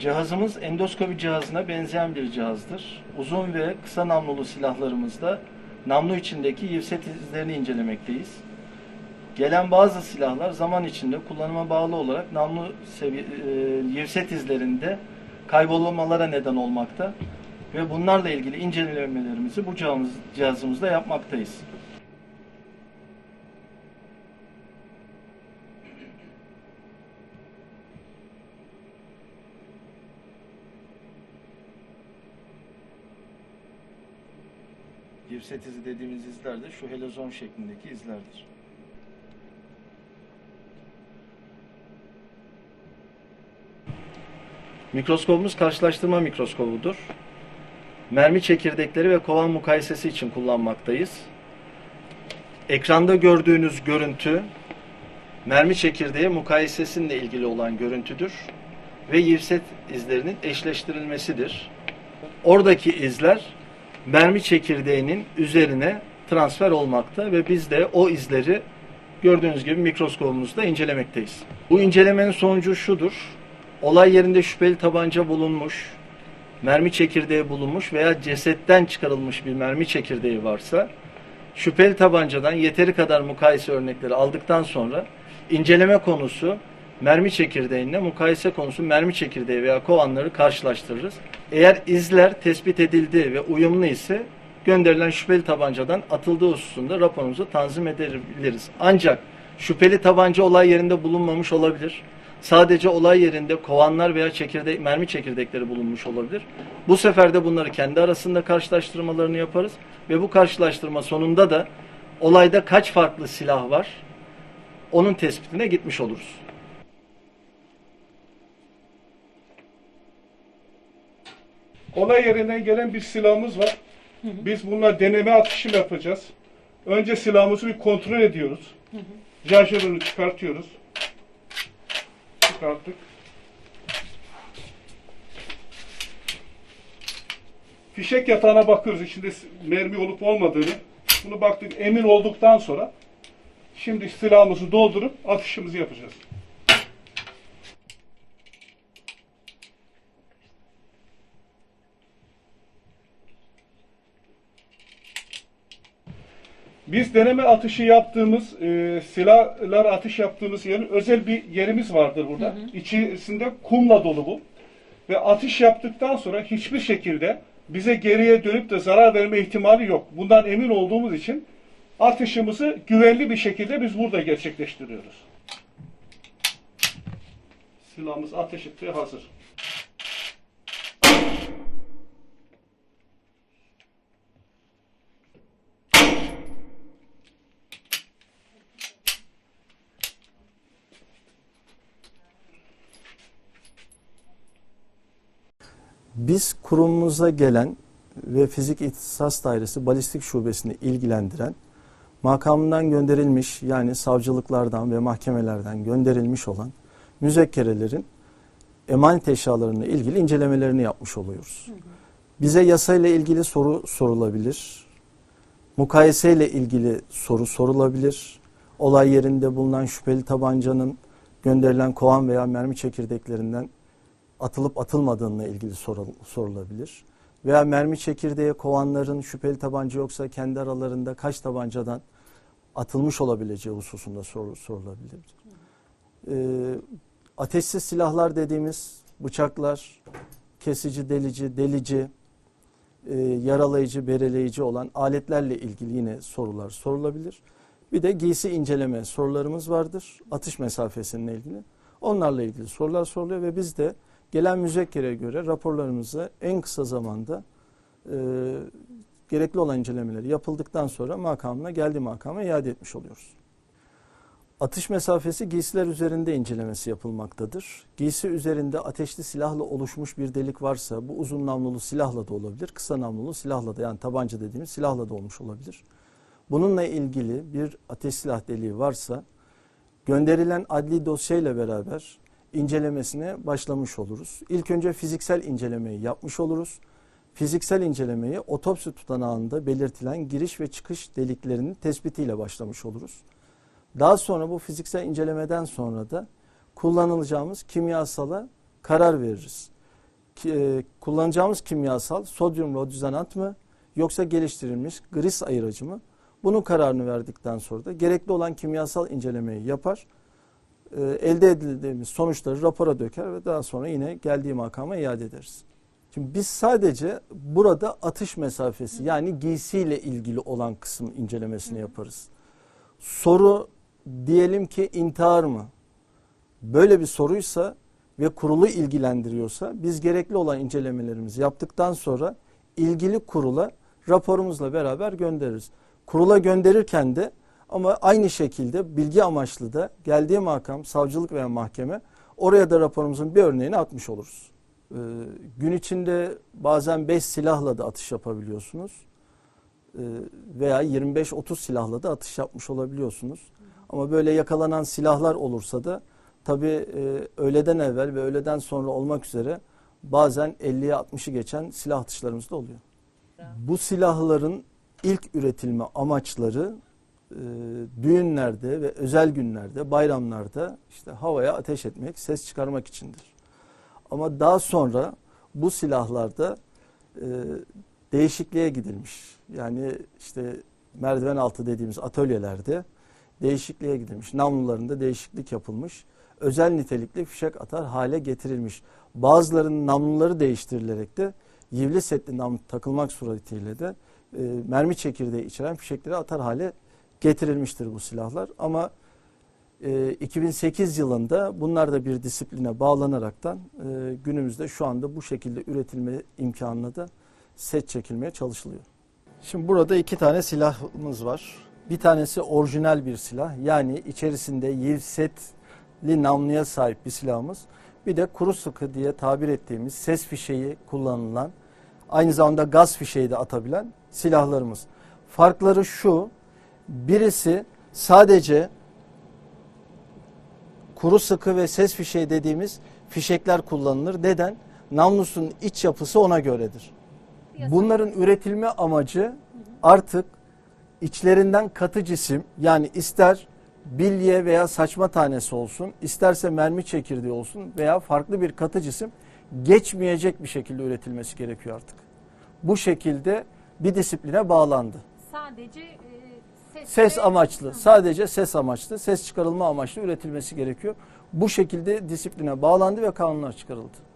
Cihazımız endoskopi cihazına benzeyen bir cihazdır. Uzun ve kısa namlulu silahlarımızda namlu içindeki yivset izlerini incelemekteyiz. Gelen bazı silahlar zaman içinde kullanıma bağlı olarak namlu e, yivset izlerinde kaybolmalara neden olmakta ve bunlarla ilgili incelemelerimizi bu cihazımız, cihazımızda yapmaktayız. Yivset izi dediğimiz izler de şu helezon şeklindeki izlerdir. Mikroskobumuz karşılaştırma mikroskobudur. Mermi çekirdekleri ve kovan mukayesesi için kullanmaktayız. Ekranda gördüğünüz görüntü mermi çekirdeği mukayesesinle ilgili olan görüntüdür ve yivset izlerinin eşleştirilmesidir. Oradaki izler mermi çekirdeğinin üzerine transfer olmakta ve biz de o izleri gördüğünüz gibi mikroskobumuzda incelemekteyiz. Bu incelemenin sonucu şudur. Olay yerinde şüpheli tabanca bulunmuş, mermi çekirdeği bulunmuş veya cesetten çıkarılmış bir mermi çekirdeği varsa şüpheli tabancadan yeteri kadar mukayese örnekleri aldıktan sonra inceleme konusu mermi çekirdeğine, mukayese konusu mermi çekirdeği veya kovanları karşılaştırırız. Eğer izler tespit edildi ve uyumlu ise gönderilen şüpheli tabancadan atıldığı hususunda raporumuzu tanzim edebiliriz. Ancak şüpheli tabanca olay yerinde bulunmamış olabilir. Sadece olay yerinde kovanlar veya çekirdek, mermi çekirdekleri bulunmuş olabilir. Bu sefer de bunları kendi arasında karşılaştırmalarını yaparız ve bu karşılaştırma sonunda da olayda kaç farklı silah var onun tespitine gitmiş oluruz. Olay yerinden gelen bir silahımız var. Biz bununla deneme atışı yapacağız. Önce silahımızı bir kontrol ediyoruz. Şarjörünü çıkartıyoruz. Çıkarttık. Fişek yatağına bakıyoruz içinde mermi olup olmadığını. Bunu baktık emin olduktan sonra şimdi silahımızı doldurup atışımızı yapacağız. Biz deneme atışı yaptığımız, e, silahlar atış yaptığımız yerin özel bir yerimiz vardır burada. İçerisinde kumla dolu bu. Ve atış yaptıktan sonra hiçbir şekilde bize geriye dönüp de zarar verme ihtimali yok. Bundan emin olduğumuz için atışımızı güvenli bir şekilde biz burada gerçekleştiriyoruz. Silahımız ateş etmeye hazır. Biz kurumumuza gelen ve Fizik İhtisas Dairesi Balistik Şubesini ilgilendiren makamından gönderilmiş yani savcılıklardan ve mahkemelerden gönderilmiş olan müzekkerelerin emanet eşyalarına ilgili incelemelerini yapmış oluyoruz. Bize yasayla ilgili soru sorulabilir. Mukayeseyle ilgili soru sorulabilir. Olay yerinde bulunan şüpheli tabancanın gönderilen kovan veya mermi çekirdeklerinden atılıp atılmadığına ilgili sorul- sorulabilir. Veya mermi çekirdeği kovanların şüpheli tabanca yoksa kendi aralarında kaç tabancadan atılmış olabileceği hususunda sor- sorulabilir. Ee, ateşsiz silahlar dediğimiz bıçaklar, kesici, delici, delici, e, yaralayıcı, bereleyici olan aletlerle ilgili yine sorular sorulabilir. Bir de giysi inceleme sorularımız vardır. Atış mesafesinle ilgili. Onlarla ilgili sorular soruluyor ve biz de gelen müzekkere göre raporlarımızı en kısa zamanda e, gerekli olan incelemeleri yapıldıktan sonra makamına geldiği makama iade etmiş oluyoruz. Atış mesafesi giysiler üzerinde incelemesi yapılmaktadır. Giysi üzerinde ateşli silahla oluşmuş bir delik varsa bu uzun namlulu silahla da olabilir, kısa namlulu silahla da yani tabanca dediğimiz silahla da olmuş olabilir. Bununla ilgili bir ateş silah deliği varsa gönderilen adli dosyayla beraber incelemesine başlamış oluruz. İlk önce fiziksel incelemeyi yapmış oluruz. Fiziksel incelemeyi otopsi tutanağında belirtilen giriş ve çıkış deliklerinin tespitiyle başlamış oluruz. Daha sonra bu fiziksel incelemeden sonra da kullanılacağımız kimyasala karar veririz. e, kullanacağımız kimyasal sodyum rodizanat mı yoksa geliştirilmiş gris ayırıcı mı? Bunun kararını verdikten sonra da gerekli olan kimyasal incelemeyi yapar. E, elde edildiğimiz sonuçları rapora döker ve daha sonra yine geldiği makama iade ederiz. Şimdi biz sadece burada atış mesafesi yani giysiyle ilgili olan kısım incelemesini yaparız. Soru diyelim ki intihar mı? Böyle bir soruysa ve kurulu ilgilendiriyorsa biz gerekli olan incelemelerimizi yaptıktan sonra ilgili kurula raporumuzla beraber göndeririz. Kurula gönderirken de ama aynı şekilde bilgi amaçlı da geldiği makam, savcılık veya mahkeme oraya da raporumuzun bir örneğini atmış oluruz. Ee, gün içinde bazen 5 silahla da atış yapabiliyorsunuz. Ee, veya 25-30 silahla da atış yapmış olabiliyorsunuz. Ama böyle yakalanan silahlar olursa da tabii e, öğleden evvel ve öğleden sonra olmak üzere bazen 50'ye 60'ı geçen silah atışlarımız da oluyor. Bu silahların ilk üretilme amaçları e, düğünlerde ve özel günlerde, bayramlarda işte havaya ateş etmek, ses çıkarmak içindir. Ama daha sonra bu silahlarda e, değişikliğe gidilmiş. Yani işte merdiven altı dediğimiz atölyelerde değişikliğe gidilmiş. Namlularında değişiklik yapılmış. Özel nitelikli fişek atar hale getirilmiş. Bazılarının namluları değiştirilerek de yivli setli namlu takılmak suretiyle de e, mermi çekirdeği içeren fişekleri atar hale getirilmiştir bu silahlar. Ama e, 2008 yılında bunlar da bir disipline bağlanaraktan e, günümüzde şu anda bu şekilde üretilme imkanına da set çekilmeye çalışılıyor. Şimdi burada iki tane silahımız var. Bir tanesi orijinal bir silah. Yani içerisinde yivsetli namluya sahip bir silahımız. Bir de kuru sıkı diye tabir ettiğimiz ses fişeği kullanılan, aynı zamanda gaz fişeği de atabilen silahlarımız. Farkları şu, birisi sadece kuru sıkı ve ses fişeği dediğimiz fişekler kullanılır. Neden? Namlusun iç yapısı ona göredir. Bunların üretilme amacı artık içlerinden katı cisim yani ister bilye veya saçma tanesi olsun, isterse mermi çekirdeği olsun veya farklı bir katı cisim geçmeyecek bir şekilde üretilmesi gerekiyor artık. Bu şekilde bir disipline bağlandı. Sadece e, ses, amaçlı, sadece ses amaçlı, ses çıkarılma amaçlı üretilmesi gerekiyor. Bu şekilde disipline bağlandı ve kanunlar çıkarıldı.